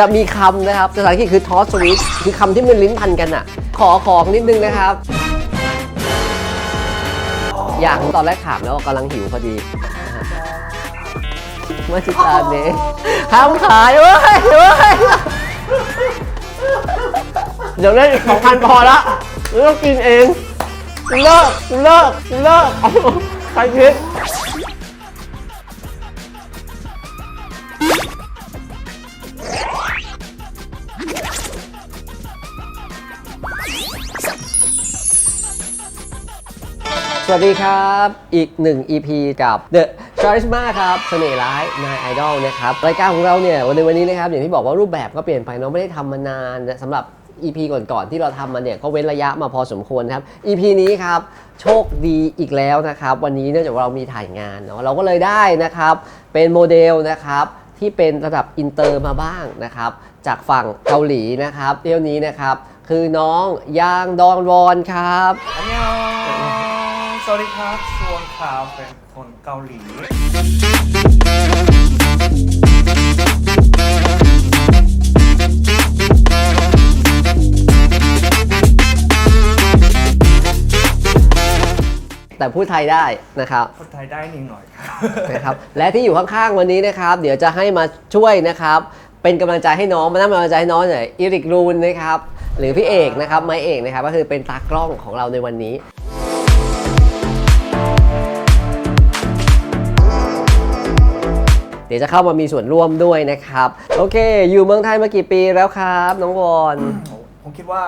จะมีคำนะครับภาษาอังกฤษคือ toss switch คือคำที่มันลิ้นพันกันอะขอของนิดนึงนะครับ อยากตอนแรกถามแล้วกำลังหิวพอดีมาจิตาเนห้ามขายเว้ยเว้ยเดี๋ยวเล่นอีกสองพันพอละเลิกกินเอง เลิก เลิก เลิกใครคิด สวัสดีครับ อีกหนึ่ง EP กับ The Charisma ครับเสน่ห์ร้ายนายไอดอลนะครับ รายการของเราเนี่ยวันในวันนี้นะครับ อย่างที่บอกว่ารูปแบบก็เปลี่ยนไปเนาะไม่ได้ทำมานานสำหรับ EP ก่อนๆที่เราทำมาเนี่ยก็เว้นระยะมาพอสมควรครับ EP นี้ครับ โชคดีอีกแล้วนะครับ วันนี้เนื่องจากว่าเรามีถ่ายงานเนาะเราก็เลยได้นะครับ เป็นโมเดลนะครับที่เป็นระดับอินเตอร์มาบ้างนะครับ จากฝั่งเกาหลีนะครับเที่ยวนี้นะครับ คือน้องยางดองวอนครับอัง สวัสดีครับชวนข่าวเป็นคนเกาหลี แต่พูดไทยได้นะครับคนไทยได้นิดหน่อยครับนะครับและที่อยู่ข้างๆวันนี้นะครับ เดี๋ยวจะให้มาช่วยนะครับ เป็นกำลังใจให้น้องมานั่งเป็นกำลังใจให้น้องหน่อยอิริกรูนนะครับหรือพี่เอกนะครับไม้เอกนะครับก็คือเป็นตากล้องของเราในวันนี้ ดี๋ยวจะเข้ามามีส่วนร่วมด้วยนะครับ โอเค อยู่เมืองไทยมากี่ปีแล้วครับ น้องวอนผมคิดว่า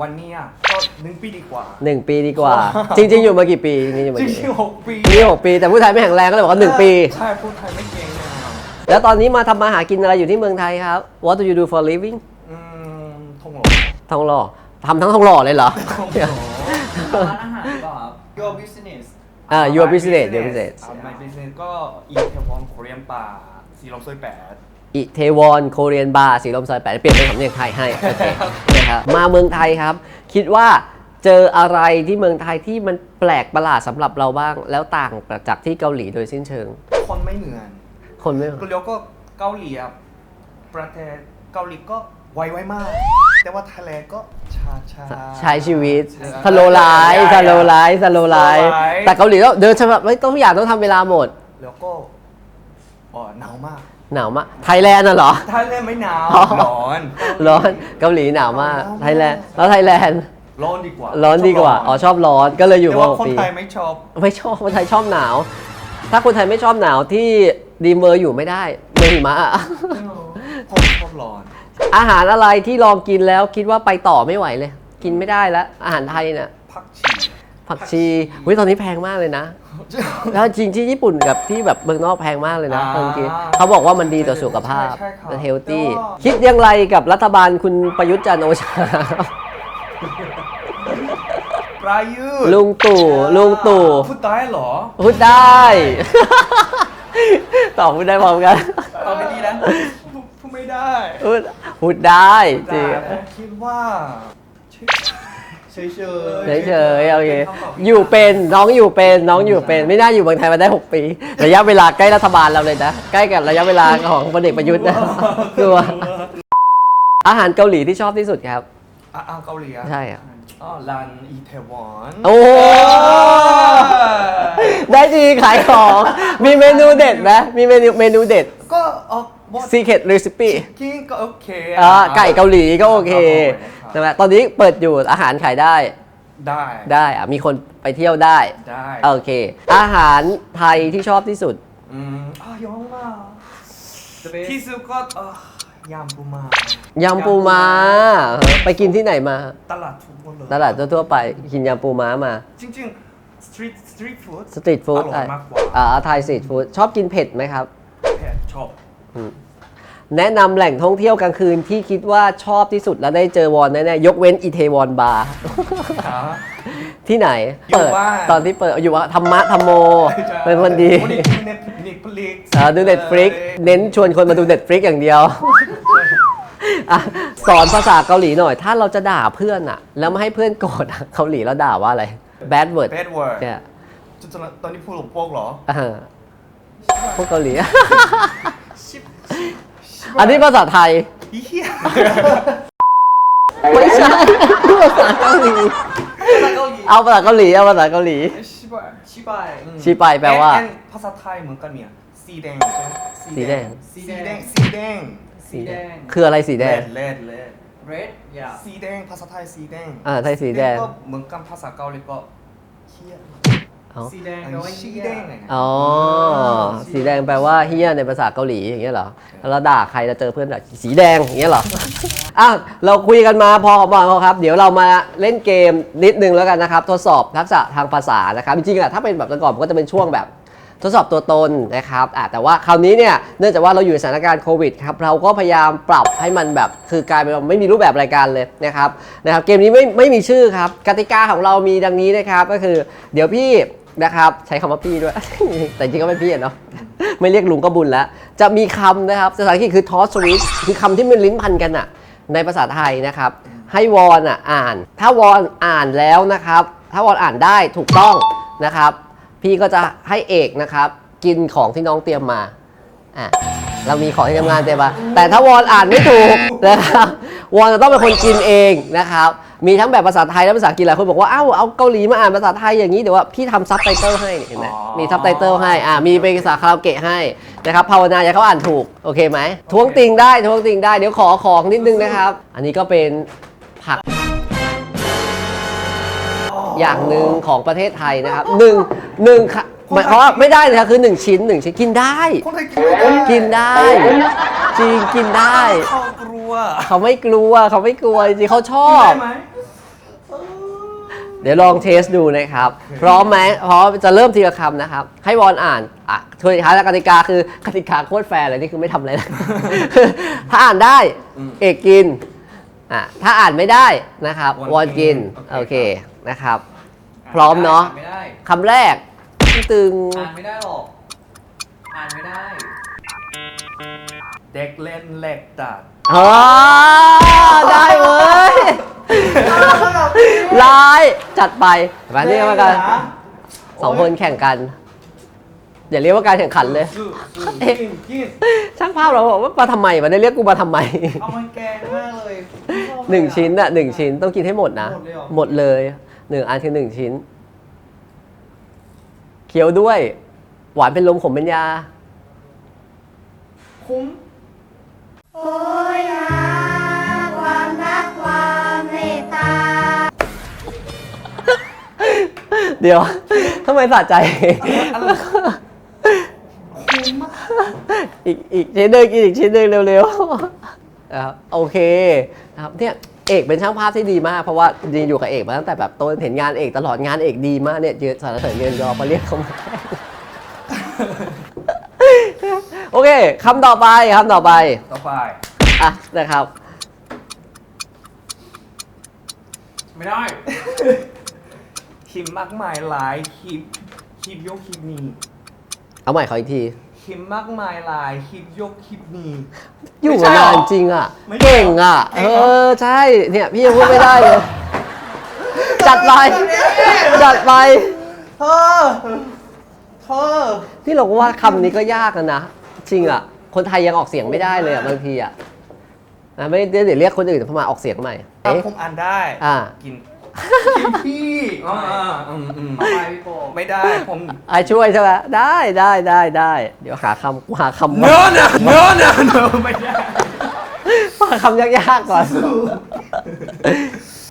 วันเนี้ยก็หนึ่งปีดีกว่า หนึ่งปีดีกว่า จริง ๆ อยู่มากี่ปีจริงๆอยู่มาจกี่ปีริงๆหกปีนี่หกปี แต่ผู้ไทยไม่แข็งแรงก็เลยบอกว่าหนึ่งปี ใช่พูดไทยไม่เก่งเลยอะแล้วตอนนี้มาทำมาหากินอะไรอยู่ที่เมืองไทยครับ What do you do for living อืมทงหลงทองหล่อทำทั้งทองหล่อเลยเหรอ ทงหลง ร้านอาหารหรือเปล่าครับ Your business อ่า your business your business อ่า my business ก็อีเทวอนโคเรียนป่าสีลมซอยแปด อิเทวอนโคเรียนบาร์สีลมซอยแปดเปลี่ยนเป็นสำเนียงไทยให้โอเคนะครับมาเมืองไทยครับ คิดว่าเจออะไรที่เมืองไทยที่มันแปลกประหลาดสำหรับเราบ้าง แล้วต่างจากที่เกาหลีโดยสิ้นเชิง คนไม่เหมือนคนไม่ก็แล้วก็เกาหลีอะประเทศเกาหลีก็ ไวไวมาก แต่ว่าไทยแลนด์ก็ช้าช้าใช้ชีวิตใช่สโลไลฟ์สโลไลฟ์สโลไลฟ์ slow life แต่เกาหลีก็เดินฉบับไม่ต้องทุกอย่างต้องทำเวลาหมด แล้วก็อ๋อหนาวมากหนาวมาก ไทยแลนด์น่ะเหรอ ไทยแลนด์ไม่หนาวอ๋อ ร้อน ร้อนเกาหลีหนาวมาก ไทยแลนด์ แล้วไทยแลนด์ ร้อนดีกว่าร้อนดีกว่า อ๋อชอบร้อนก็เลยอยู่แต่มาว่าหกคนปี ไทยไม่ชอบ ไม่ชอบคนไทยชอบหนาว ถ้าคนไทยไม่ชอบหนาวที่ดีเมอร์อยู่ไม่ได้เมืองหิมะอะ ผมชอบร้อน อาหารอะไรที่ลองกินแล้วคิดว่าไปต่อไม่ไหวเลย กินไม่ได้แล้ว อาหารไทยเนี่ยผักชี ผักชีวิตอนนี้แพงมากเลยนะ แล้วจริงที่ญี่ปุ่นกับที่แบบเมืองนอกแพงมากเลยนะอ่าตอนกี้เขาบอกว่ามันดีต่อสุขภาพใช่ใช่ครับมันเฮลตี้แต่ว่าคิดอยังไรกับรัฐบาลคุณประยุทธ์จันทร์โอชา ปลายืดลุงตู่ลุงตู่พูดได้เหรอพูดได้ ตอบพูดได้พร้อมกัน ตอบไม่ดีนะพูดพูดไม่ได้ พูด พูดได้จริงแต่ผมคิดว่าเฉยเฉยเฉยๆโอเคอยู่เป็นน้องอยู่เป็นน้องอยู่เป็น ไม่น่าอยู่เมืองไทยมาได้ 6 ปี ระยะเวลาใกล้รัฐบาลเราเลยนะ ใกล้กับระยะเวลาของพลเอกประยุทธ์นะกลัวอาหารเกาหลีที่ชอบที่สุดครับอะอะเกาหลีอะใช่อะอ๋อร้านอีเทวอนโอ้โหได้ดีขายของมีเมนูเด็ดไหมมีเมนูเมนูเด็ด ก็เออ หมด Secret Recipe กินก็โอเคอ่าไก่เกาหลีก็โอเคครับใช่ไหมตอนนี้เปิดอยู่อาหารขายได้ได้ได้อะมีคนไปเที่ยวได้ ได้โอเค อาหารไทยที่ชอบที่สุด อืมอะยองมากที่สุดก็เอ่อยำปูมายำปูม้าไปกินที่ไหนมา ตลาดทุกคนเลยตลาดทั่วๆไปกินยำปูม้ามา จริงๆ street street food สตรีทฟู้ดอร่อยมากกว่า อ่าไทยสตรีทฟู้ดชอบกินเผ็ดไหมครับ แพทชอบ แนะนำแหล่งท่องเที่ยวกลางคืนที่คิดว่าชอบที่สุดแล้วได้เจอวอนแน่ๆยกเว้นอีเทวอนบาร์ค่ะที่ไหน อยู่เปิด บ้าน ตอนที่เปิดอยู่ว่าธรรมะธรรมโม เป็นคนดีวันนี้ดูเน็ตเน็ตฟลิกอ่าดูเน็ตฟลิกเน้นชวนคนมาดูเน็ตฟลิกอย่างเดียวอะสอนภาษาเกาหลีหน่อย ถ้าเราจะด่าเพื่อนอะแล้วไม่ให้เพื่อนโกรธอะเกาหลีแล้วด่าว่าอะไร bad word แบดเวิร์ดเนี่ยตอนนี้พูดหลงโป๊กเหรอ อ่าพวกเกาหลี อันนี้ภาษาไทยอีเหี้ยไม่ใช่พูดภาษาเกาหลีเกาหลีเอาภาษาเกาหลีเอาภาษาเกาหลี ชิบะชิบะชีไปแปลว่าอนอนภาษาไทยเหมือนกันเนี่ยสีแดงใช่ไหมสีแดง สีแดงสีแดงสีแดง คืออะไรสีแดง เลดเลด red อย่าสีแดงภาษาไทยสีแดงอ่าไทยสีแดง ก็เหมือนกันภาษาเกาหลีก็เฮีย เอาสีแดงแปลว่าสีเหี้ยแดงไงอ๋อสีแดงแปลว่าเฮียในภาษาเกาหลีอย่างเงี้ยเหรอแล้วด่าใครจะเจอเพื่อนแบบสีแดงอย่างเงี้ยเหรออะเราคุยกันมาพอพอครับ เดี๋ยวเรามาเล่นเกมนิดนึงแล้วกันนะครับ ทดสอบทักษะทางภาษานะครับ จริงๆอะถ้าเป็นแบบแต่ก่อนมันก็จะเป็นช่วงแบบ ทดสอบตัวตนนะครับอะแต่ว่าคราวนี้เนี่ย เนื่องจากว่าเราอยู่ในสถานการณ์โควิดครับ เราก็พยายามปรับให้มันแบบ คือกลายเป็นว่าไม่มีรูปแบบรายการเลยนะครับ นะครับ เกมนี้ไม่ไม่มีชื่อครับ กติกาของเรามีดังนี้นะครับ ก็คือ เดี๋ยวพี่ นะครับ ใช้คำว่าพี่ด้วย แต่จริงก็เป็นพี่อะเนาะไม่เรียกลุงก็บุญแล้ว จะมีคำนะครับภาษาอังกฤษคือ toss switch คือคำที่มันลิ้นพันกันอะในภาษาไทยนะครับ ให้วอนอะอ่าน ถ้าวอนอ่านแล้วนะครับ ถ้าวอนอ่านได้ถูกต้องนะครับ พี่ก็จะให้เอกนะครับ กินของที่น้องเตรียมมาอะเรามีของที่ทำงานเตรียมมาแต่ถ้าวอนอ่านไม่ถูกนะครับ วอนจะต้องเป็นคนกินเองนะครับมีทั้งแบบภาษาไทยและภาษาอังกฤษหลายคนบอกว่าเอ้าเอาเกาหลีมาอ่านภาษาไทยอย่างนี้เดี๋ยวว่าพี่ทำซับไตเติลให้เห็นไหมมีซับไตเติลให้อ่ามีเป็นภาษาคาราโอเกะให้นะครับภาวนาอย่าเขาอ่านถูกโอเคไหมทวงติงได้ทวงติงได้เดี๋ยวขอของนิดนึงนะครับ อันนี้ก็เป็นผักอย่างหนึ่งของประเทศไทยนะครับหนึ่งหนึ่งค่ะ หมายความว่าไม่ได้นะครับคือหนึ่งชิ้นหนึ่งชิ้นกินได้ คนไทยกินไม่ได้กินได้ จริงกินได้ เขากลัวเขาไม่กลัวเขาไม่กลัวจริงๆเขาชอบ ได้ไหมเดี๋ยวลองเทสดูนะครับ พร้อมไหมพร้อมจะเริ่มทีละคำนะครับ ให้วอนอ่านอะช่วยท้ายแล้วกติกาคือกติกาโคตรแฟร์เลยนี่คือไม่ทำอะไรเลยถ้าอ่านได้เอกกินอะถ้าอ่านไม่ได้นะครับวอนกินโอเคนะครับ พร้อมเนาะอ่ไม่ได้คำแรก ตึงอ่านไม่ได้หรอก อ่านไม่ได้ เด็กเล่นเล็กตัดอ๋อได้เว้ยลายจัดไปมาเรียกว่ากันสองคนแข่งกัน อย่าเรียกว่าการแข่งขันเลย สู้สู้กินกินช่างภาพเราบอกว่ามาทำไมมันได้เรียกกูมาทำไม เอามันแกงมากเลยไม่ชอบเลยอะ หนึ่งชิ้นอะหนึ่งชิ้นต้องกินให้หมดนะ หมดเลยเหรอ หมดเลยหนึ่งอันคือหนึ่งชิ้น เคี้ยวด้วย หวานเป็นลมขมเป็นยา คุ้ม โอ้ยหาความรักความเมตตา เดี๋ยว ทำไมสะใจอีกอีกชิ้นหนึ่งอีกชิ้นหนึ่งเร็วๆนะครับโอเคนะครับเนี่ย เอกเป็นช่างภาพที่ดีมากเพราะว่าจริงๆอยู่กับเอกมาตั้งแต่แบบต้นเห็นงานเอกตลอดงานเอกดีมากเนี่ยเยอะสารเสริญเรียนยอมาเรียกเขามาโอเคคำต่อไปคำต่อไปต่อไป อะนะครับ ไม่ได้คลิปมากมายหลายคลิปคลิปยกคลิปนี้เอาใหม่ขออีกที คลิปมากมายหลายคลิปยกคลิปนี้อยู่ไม่ใช่งานหรอจริงอะ ไม่ใช่เก่งอะ เก่เองเหรอ อใช่ เนี่ยพี่ยังพูดไม่ได้เลย จัดไป จัดไป เธอเธอนี่เราก็ว่าคำนี้ก็ยากนะ จริงอะ คนไทยยังออกเสียงไม่ได้เลยอะบางทีอะนะไม่เดี๋ยวเรียกคนอื่นเข้ามาออกเสียงใหม่ถ้าเอ๊ะผมอ่านได้ อ่ากินกิน พี่อ่าอืมอืมทำไมพี่โปไม่ได้ผมไอช่วยใช่ไหมได้ได้ได้ได้เดี๋ยวหาคำหาคำเนื้อนะเนื้อนะเนื้อไม่ได้หาคำยากๆก่อน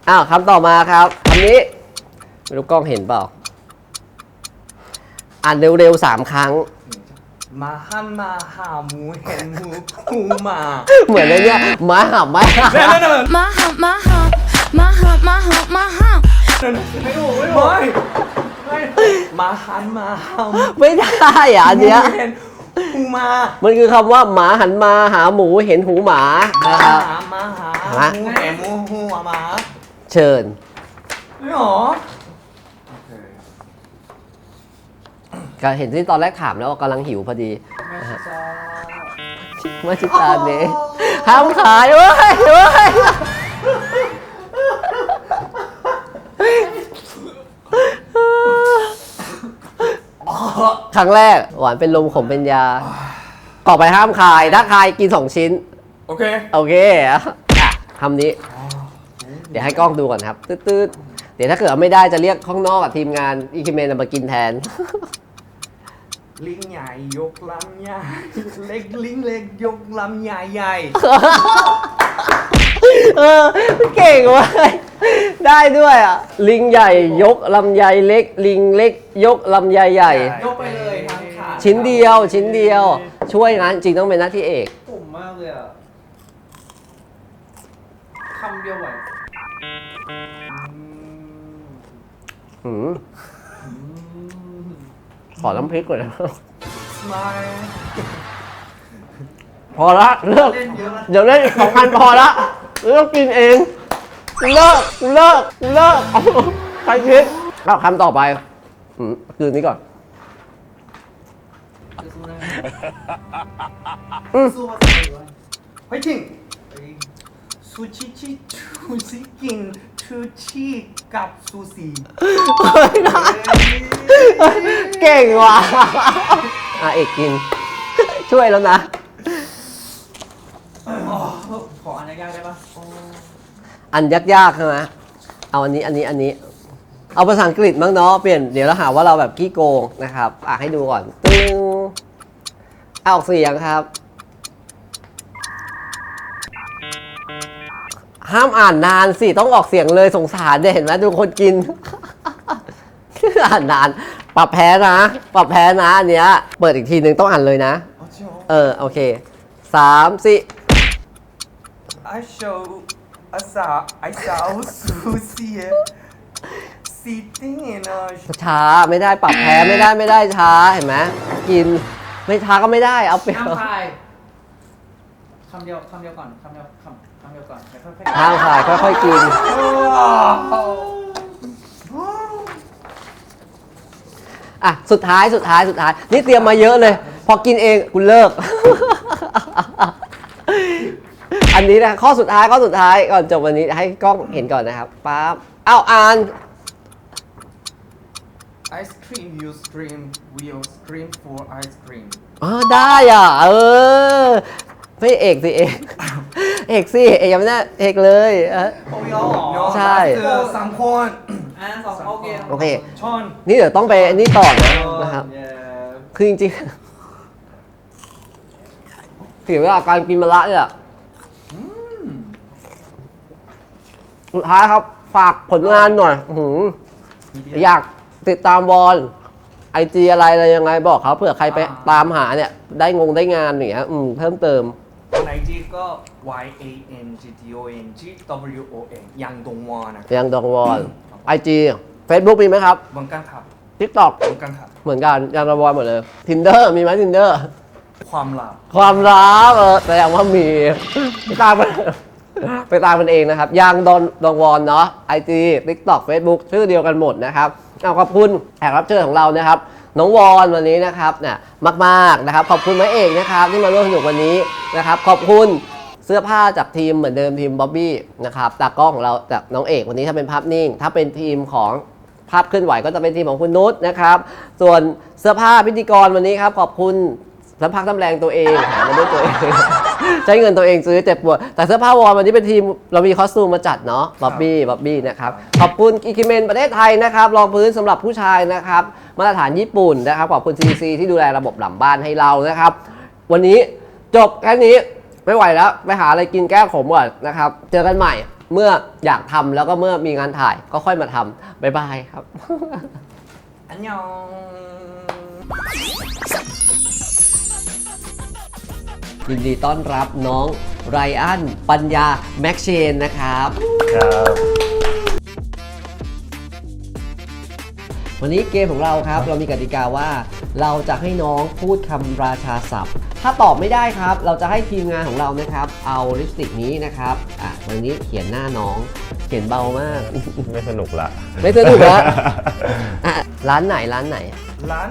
อ้าวคำต่อมาครับคำนี้ไม่รู้กล้องเห็นเปล่าอ่านเร็วๆสามครั้ง มาหันมาหาหมูเห็นหมูหูมาเหมือนในเนี้ยหมาหับหมาหับนั่นนั่นนั่นมาหับมาหับ มาหับมาหับมาหับไม่ถูกไม่ถูกไม่มาหันมาหาหมูไม่ได้อะอันเนี้ยเห็นหูมามันคือคำว่าหมาหันมาหาหมูเห็นหูหมานะครับ หามาหาฮะหมูเห็นหมูหูมาเชิญ ไม่หรอก็เห็นที่ตอนแรกถามแล้วกำลังหิวพอดีแม่ชอบมาจิตาเนห้ามขายเว้ยเว้ย ครั้งแรกหวานเป็นลมขมเป็นยา ต่อไปห้ามขาย ถ้าขายกินสองชิ้น โอเค โอเคอะคำนี้ เดี๋ยวให้กล้องดูก่อนครับ ตืดๆ เดี๋ยวถ้าเกิดไม่ได้จะเรียกข้างนอกกับทีมงานอีคิเมนมากินแทน ลิงใหญ่ยกลำใหญ่เล็กลิงเล็กยกลำใหญ่ใหญ่ เออเก่งเว้ยได้ด้วยอะ ลิงใหญ่ยกลำไยเล็ก ลิงเล็ก ยกลำไยใหญ่ ยกไปเลยทางขาชิ้นเดียว ชิ้นเดียว ช่วยนะจริงต้องเป็นหน้าที่เอก ปุ่มมากเลยอะคำเดียวไหวหืมขอน้ำพริกก่อนนะสมายพอละเลิกเล่นเยอะนะเดี๋ยวเล่นอีกสองพันพอละ เลิกกินเองเลิกเลิกเลิกใครคิดเอาคำต่อไปอืมคืนนี้ก่อนสู้ได้อืมสู้มาสิวะไฟทิ้งซูชิชิชูชิกินชูชิกับซูชิเก่งว่ะอะเอกกิน ช่วยแล้วนะข ออันยากๆได้ปะอันยากๆใช่ไหมเอาอันนี้อันนี้อันนี้ เอาภาษาอังกฤษมั้งเนาะเปลี่ยนเดี๋ยวเราหาว่าเราแบบขี้โกงนะครับอะให้ดูก่อนตึ้งเอาออกเสียงครับ ห้ามอ่านนานสิต้องออกเสียงเลยสงสารเนี่ยเห็นไหมดูคนกิน อ่านนาน ปรับแพ้นะ ปรับแพ้นะอันเนี้ย เปิดอีกทีหนึ่งต้องอ่านเลยนะอ๋อจริงเหรอเออ โอเคสามสี่ I show I saw I saw Susie sitting in a ช้าไม่ได้ปรับแพ้ไม่ได้ไม่ได้ช้าเห็นไหมกินไม่ช้าก็ไม่ได้เอาเปรียห้ามบพายคำเดียวคำเดียวก่อนคำเดียวคำคำเดียวก่อนแล้วค่อยๆห้ามขายค่อยๆกิน อะสุดท้ายสุดท้ายสุดท้าย นี่เตรียมมาเยอะเลย พอกินเองกูเลิก อันนี้นะข้อสุดท้ายข้อสุดท้ายก่อนจบวันนี้ให้กล้องเห็นก่อนนะครับปั๊บเอ้าอ่าน ice cream you scream will scream for ice cream อ๋อได้อะ เออไม่เอกสิเอกเอกสิเอกยังไม่ได้เอกเลยเออ โอ้ยอ๋อ no ใช่ that's สามคนอ่าสองโอเคโอเค ชอนนี่เดี๋ยวต้องไปอันนี่ต่อนะนะครับ เย้คือจริงๆ ถึงเวลาการกินมะระเนี่ย สุดท้ายครับ ฝากผลงานหน่อยอื้อหืออยากติดตามบอลไอจีอะไรอะไรยังไงบอกเขาเผื่อใครไปตามหาเนี่ย ได้งงได้งานอย่างเงี้ยอืมเพิ่มเติมในจีก็ y a n g t o n g w o n ยังดงวอนะยังดองวอนไอจีเฟซบุ๊กมีไหมครับเหมือนกันครับทิกตอกเหมือนกันครับ เหมือนกันยังดองวอนหมดเลยทินเดอร์มีไหมทินเดอร์ความลับ ความรักเออแสดงว่ามีไปตามมัน ไปตามมันเองนะครับยางดอนดองวอนเนาะไอจีทิกตอกเฟซบุ๊กชื่อเดียวกันหมดนะครับเอาขอบคุณแขกรับเชิญของเรานะครับ น้องวอนวันนี้นะครับเนี่ยมากๆนะครับ ขอบคุณไม้เอกนะครับ ที่มาร่วมสนุกวันนี้นะครับ ขอบคุณเสื้อผ้าจากทีมเหมือนเดิมทีมบ๊อบบี้นะครับตากล้องของเราจากน้องเอกวันนี้ถ้าเป็นภาพนิ่ง ถ้าเป็นทีมของภาพเคลื่อนไหวก็จะเป็นทีมของคุณนุชนะครับ ส่วนเสื้อผ้าพิธีกรวันนี้ครับ ขอบคุณสัมพักน้ำแรงตัวเองหามาด้วยตัวเอง ใช้เงินตัวเองซื้อเจ็บปวด แต่เสื้อผ้าวอร์มวันนี้เป็นทีมเรามีคอสตูมมาจัดเนาะบ๊อบบี้บ๊อบบี้นะครับ ขอบคุณอิคิเมนประเทศไทยนะครับรองพื้นสำหรับผู้ชายนะครับ มาตรฐานญี่ปุ่นนะครับ ขอบคุณ CDC ที่ดูแลระบบหลังบ้านให้เรานะครับ วันนี้จบแค่นี้ไม่ไหวแล้วไปหาอะไรกินแก้ขมก่อนนะครับ เจอกันใหม่เมื่ออยากทำแล้วก็เมื่อมีงานถ่ายก็ค่อยมาทำบ๊ายบายครับอัน ยองยินดีต้อนรับน้องไรอันปัญญาแม็กเชนนะครับวันนี้เกมของเราครับเรามีกติกาว่าเราจะให้น้องพูดคำราชาศัพท์ ถ้าตอบไม่ได้ครับ เราจะให้ทีมงานของเรานะครับ เอาลิปสติกนี้นะครับอะวันนี้เขียนหน้าน้อง เขียนเบามาก ไม่สนุกละไม่สนุกแล้วอะร้านไหนร้านไหน ร้าน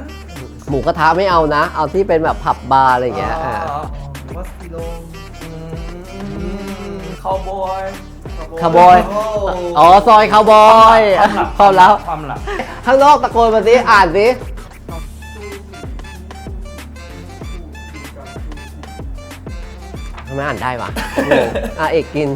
หมูกระทะไม่เอานะ เอาที่เป็นแบบผับบาร์อะไรอย่างเงี้ยอะ วัสกิโลคาวบอยคาวบอย อ๋อ ซอยคาวบอยพร้อมแล้วความลับข้างนอกตะโกนมาสิ อ่านสิทำไมไม่อ่านได้วะงงอะเอกกิน